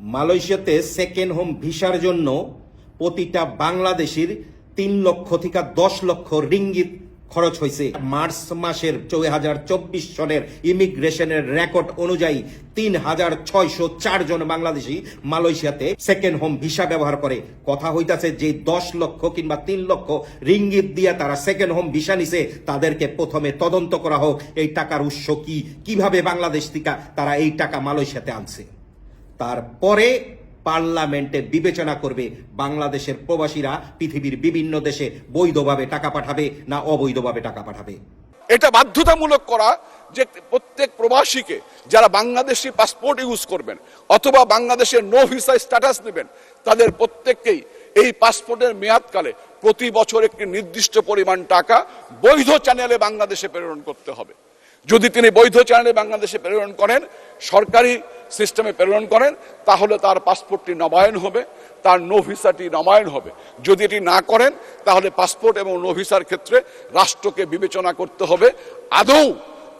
মালয়েশিয়াতে second home ভিসার জন্য প্রতিটা বাংলাদেশির তিন লক্ষ থেকে দশ লক্ষ রিঙ্গিত খরচ হয়েছে। মার্চ মাসের চব্বিশ সনের ইমিগ্রেশনের রেকর্ড অনুযায়ী তিন হাজার ছয়শো চার জন বাংলাদেশি মালয়েশিয়াতে সেকেন্ড হোম ভিসা ব্যবহার করে। কথা হইতাছে যে দশ লক্ষ কিংবা তিন লক্ষ রিঙ্গিত দিয়ে তারা সেকেন্ড হোম ভিসা নিছে, তাদেরকে প্রথমে তদন্ত করা হোক। এই টাকার উৎস কি? কীভাবে বাংলাদেশ থেকে তারা এই টাকা মালয়েশিয়াতে আনছে? তারপরে পার্লামেন্টে বিবেচনা করবে বাংলাদেশের প্রবাসীরা পৃথিবীর বিভিন্ন দেশে বৈধভাবে টাকা পাঠাবে না অবৈধভাবে টাকা পাঠাবে। এটা বাধ্যতামূলক করা যে প্রত্যেক প্রবাসীকে যারা বাংলাদেশি পাসপোর্ট ইউজ করবেন অথবা বাংলাদেশের নো ভিসা স্ট্যাটাস নেবেন, তাদের প্রত্যেককেই এই পাসপোর্টের মেয়াদকালে প্রতি বছর একটি নির্দিষ্ট পরিমাণ টাকা বৈধ চ্যানেলে বাংলাদেশে প্রেরণ করতে হবে। যদি তিনি বৈধ চ্যানেলে বাংলাদেশে প্রেরণ করেন, সরকারি সিস্টেমে প্রেরণ করেন, তাহলে তার পাসপোর্টটি নবায়ন হবে, তার নো ভিসাটি নবায়ন হবে। যদি এটি না করেন, তাহলে পাসপোর্ট এবং নো ভিসার ক্ষেত্রে রাষ্ট্রকে বিবেচনা করতে হবে। আদৌ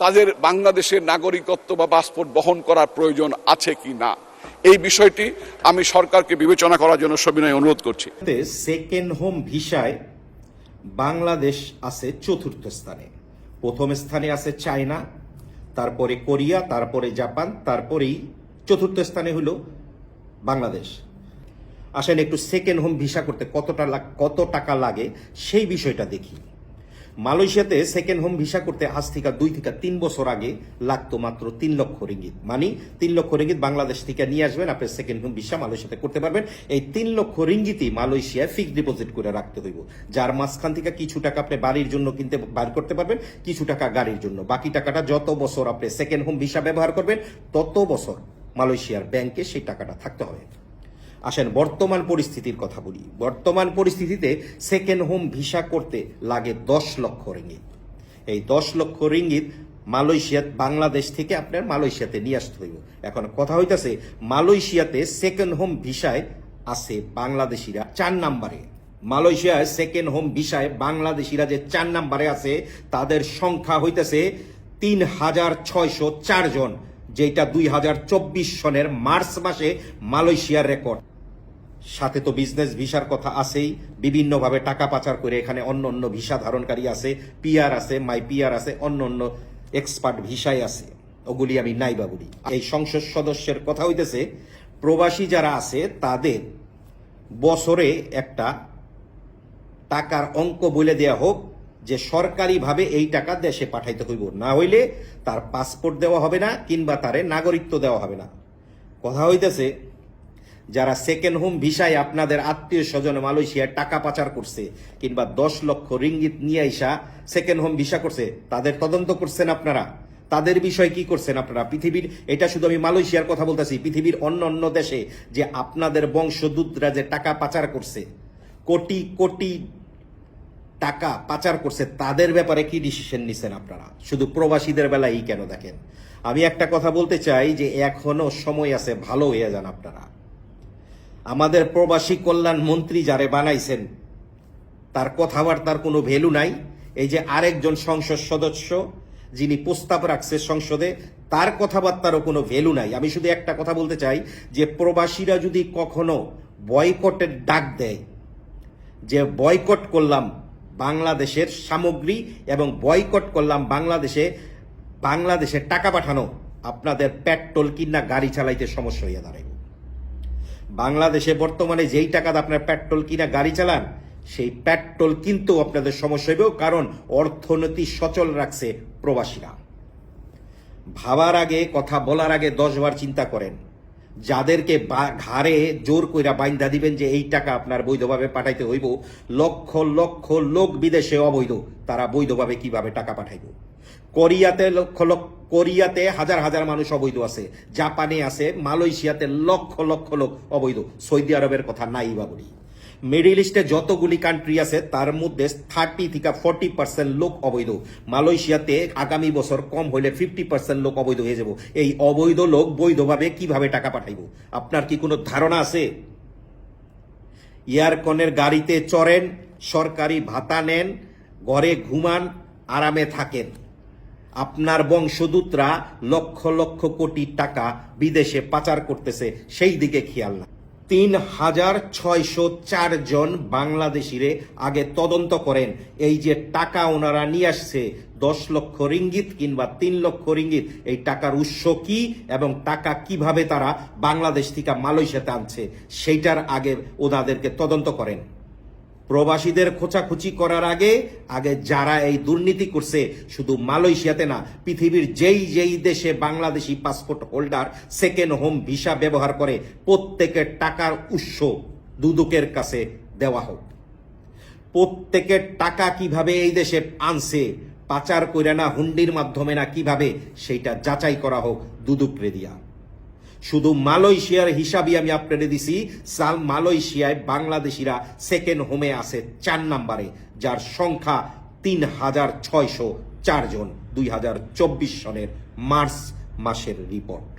তাদের বাংলাদেশের নাগরিকত্ব বা পাসপোর্ট বহন করার প্রয়োজন আছে কি না? এই বিষয়টি আমি সরকারকে বিবেচনা করার জন্য সবিনয় অনুরোধ করছি। সেকেন্ড হোম ভিসায় বাংলাদেশ আছে চতুর্থ স্থানে। প্রথম স্থানে আছে চায়না, তারপরে কোরিয়া, তারপরে জাপান, তারপরেই চতুর্থ স্থানে হলো বাংলাদেশ। আসেন একটু সেকেন্ড হোম ভিসা করতে, কতটা কত টাকা লাগে সেই বিষয়টা দেখি। মালয়েশিয়াতে সেকেন্ড হোম ভিসা করতে আজ থেকে দুই থেকে তিন বছর আগে লাগতো মাত্র তিন লক্ষ রিঙ্গিত। মানে তিন লক্ষ রিঙ্গিত বাংলাদেশ থেকে নিয়ে আসবেন, আপনি সেকেন্ড হোম ভিসা মালয়েশিয়াতে করতে পারবেন। এই তিন লক্ষ রিঙ্গিতই মালয়েশিয়ায় ফিক্সড ডিপোজিট করে রাখতে হইব, যার মাঝখান থেকে কিছু টাকা আপনি বাড়ির জন্য কিনতে, বার করতে পারবেন, কিছু টাকা গাড়ির জন্য। বাকি টাকাটা যত বছর আপনি সেকেন্ড হোম ভিসা ব্যবহার করবেন, তত বছর মালয়েশিয়ার ব্যাংকে সেই টাকাটা থাকতে হবে। আসেন, বর্তমান পরিস্থিতির কথা বলি। বর্তমান পরিস্থিতিতে সেকেন্ড হোম ভিসা করতে লাগে দশ লক্ষ রিঙ্গিত। এই দশ লক্ষ রিঙ্গিত মালয়েশিয়া বাংলাদেশ থেকে আপনার মালয়েশিয়াতে নিয়ে আসতে হইব। এখন কথা হইতাছে, মালয়েশিয়াতে সেকেন্ড হোম ভিসায় আছে বাংলাদেশিরা চার নাম্বারে। মালয়েশিয়ায় সেকেন্ড হোম ভিসায় বাংলাদেশিরা যে চার নাম্বারে আছে, তাদের সংখ্যা হইতেছে তিন হাজার ছয়শো চারজন যেটা দুই হাজার চব্বিশ সনের মার্চ মাসে মালয়েশিয়ার রেকর্ড। সাথে তো বিজনেস ভিসার কথা আছেই, বিভিন্নভাবে টাকা পাচার করে এখানে অন্য অন্য ভিসা ধারণকারী আছে পিআর আছে মাই পিআর আছে, অন্য অন্য এক্সপার্ট ভিসাই আছে। ওগুলি আমি নাইবা বলি এই সংসদ সদস্যের কথা হইতেছে, প্রবাসী যারা আছে, তাদের বছরে একটা টাকার অঙ্ক বলে দেয়া হোক যে সরকারিভাবে এই টাকা দেশে পাঠাইতে হইব। না হইলে তার পাসপোর্ট দেওয়া হবে না, কিংবা তারে নাগরিকত্ব দেওয়া হবে না। কথা হইতেছে যারা সেকেন্ড হোম ভিসায় আপনাদের আত্মীয় স্বজন মালয়েশিয়ায় টাকা পাচার করছে কিংবা দশ লক্ষ রিঙ্গিত নিয়ে আইসা সেকেন্ড হোম ভিসা করছে, তাদের তদন্ত করছেন আপনারা। তাদের বিষয় কি করছেন আপনারা? পৃথিবীর, এটা শুধু আমি মালয়েশিয়ার কথা বলতেছি, পৃথিবীর অন্য অন্য দেশে যে আপনাদের বংশদূতরা যে টাকা পাচার করছে, কোটি কোটি টাকা পাচার করছে, তাদের ব্যাপারে কি ডিসিশন নিছেন আপনারা? শুধু প্রবাসীদের বেলায় কেন দেখেন? আমি একটা কথা বলতে চাই যে এখনও সময় আছে, ভালো হয়ে যান আপনারা। আমাদের প্রবাসী কল্যাণ মন্ত্রী যারে বানাইছেন, তার কথাবার্তার কোনো ভ্যালু নাই। এই যে আরেকজন সংসদ সদস্য যিনি প্রস্তাব রাখছে সংসদে, তার কথাবার্তারও কোনো ভ্যালু নাই। আমি শুধু একটা কথা বলতে চাই, যে প্রবাসীরা যদি কখনো বয়কটের ডাক দেয়, যে বয়কট করলাম বাংলাদেশের সামগ্রী এবং বয়কট করলাম বাংলাদেশে বাংলাদেশে টাকা পাঠানো, আপনাদের পেট্রোল কিনা গাড়ি চালাইতে সমস্যা হইয়া দাঁড়াবে বাংলাদেশে বর্তমানে যেই টাকাতে আপনার পেট্রোল কিনা গাড়ি চালান, সেই পেট্রোল কিন্তু আপনাদের সমস্যা হইব কারণ অর্থনীতি সচল রাখছে প্রবাসীরা। ভাবার আগে, কথা বলার আগে দশবার চিন্তা করেন। যাদেরকে ঘাড়ে জোর কইরা বাইন্দা দিবেন যে এই টাকা আপনার বৈধভাবে পাঠাইতে হইব, লক্ষ লক্ষ লোক বিদেশে অবৈধ, তারা বৈধভাবে কীভাবে টাকা পাঠাইব? কোরিয়াতে লক্ষ লক্ষ কোরিয়াতে হাজার হাজার মানুষ অবৈধ আছে, জাপানে আছে, মালয়েশিয়াতে লক্ষ লক্ষ লোক অবৈধ, সৌদি আরবের কথা নাই বা বলি মিডিল ইস্টে যতগুলি কান্ট্রি আছে, তার মধ্যে থার্টি থেকে ফর্টি পার্সেন্ট লোক অবৈধ। মালয়েশিয়াতে আগামী বছর কম হইলে ফিফটি পার্সেন্ট লোক অবৈধ হয়ে যাব। এই অবৈধ লোক বৈধভাবে কীভাবে টাকা পাঠাইব? আপনার কি কোনো ধারণা আছে? এয়ারকনের গাড়িতে চড়েন, সরকারি ভাতা নেন, ঘরে ঘুমান, আরামে থাকেন। আপনার বংশদূতরা লক্ষ লক্ষ কোটি টাকা বিদেশে পাচার করতেছে, সেই দিকে খেয়াল না তিন হাজার ছয়শো চার জন বাংলাদেশিরে আগে তদন্ত করেন। এই যে টাকা ওনারা নিয়ে আসছে, দশ লক্ষ রিঙ্গিত কিংবা তিন লক্ষ রিঙ্গিত, এই টাকার উৎস কি এবং টাকা কীভাবে তারা বাংলাদেশ থেকে মালয়েশিয়াতে আনছে, সেইটার আগে ওনাদেরকে তদন্ত করেন। প্রবাসীদের খোঁচাখুচি করার আগে আগে যারা এই দুর্নীতি করছে, শুধু মালয়েশিয়াতে না, পৃথিবীর যেই যেই দেশে Bangladeshi passport holder second home visa ব্যবহার করে, প্রত্যেকের টাকার উৎস দুদকের কাছে দেওয়া হোক। প্রত্যেকের টাকা কীভাবে এই দেশে আনছে, পাচার করে না হুন্ডির মাধ্যমে না কীভাবে, সেইটা যাচাই করা হোক দুদুকরে দিয়া শুধু মালয়েশিয়ার হিসাবই আমি আপনাদের দিছি, সাল মালয়েশিয়ায় বাংলাদেশিরা সেকেন্ড হোমে আছে চার নাম্বারে, যার সংখ্যা তিন হাজার ছয়শো চারজন, দুই হাজার চব্বিশ সনের মার্চ মাসের রিপোর্ট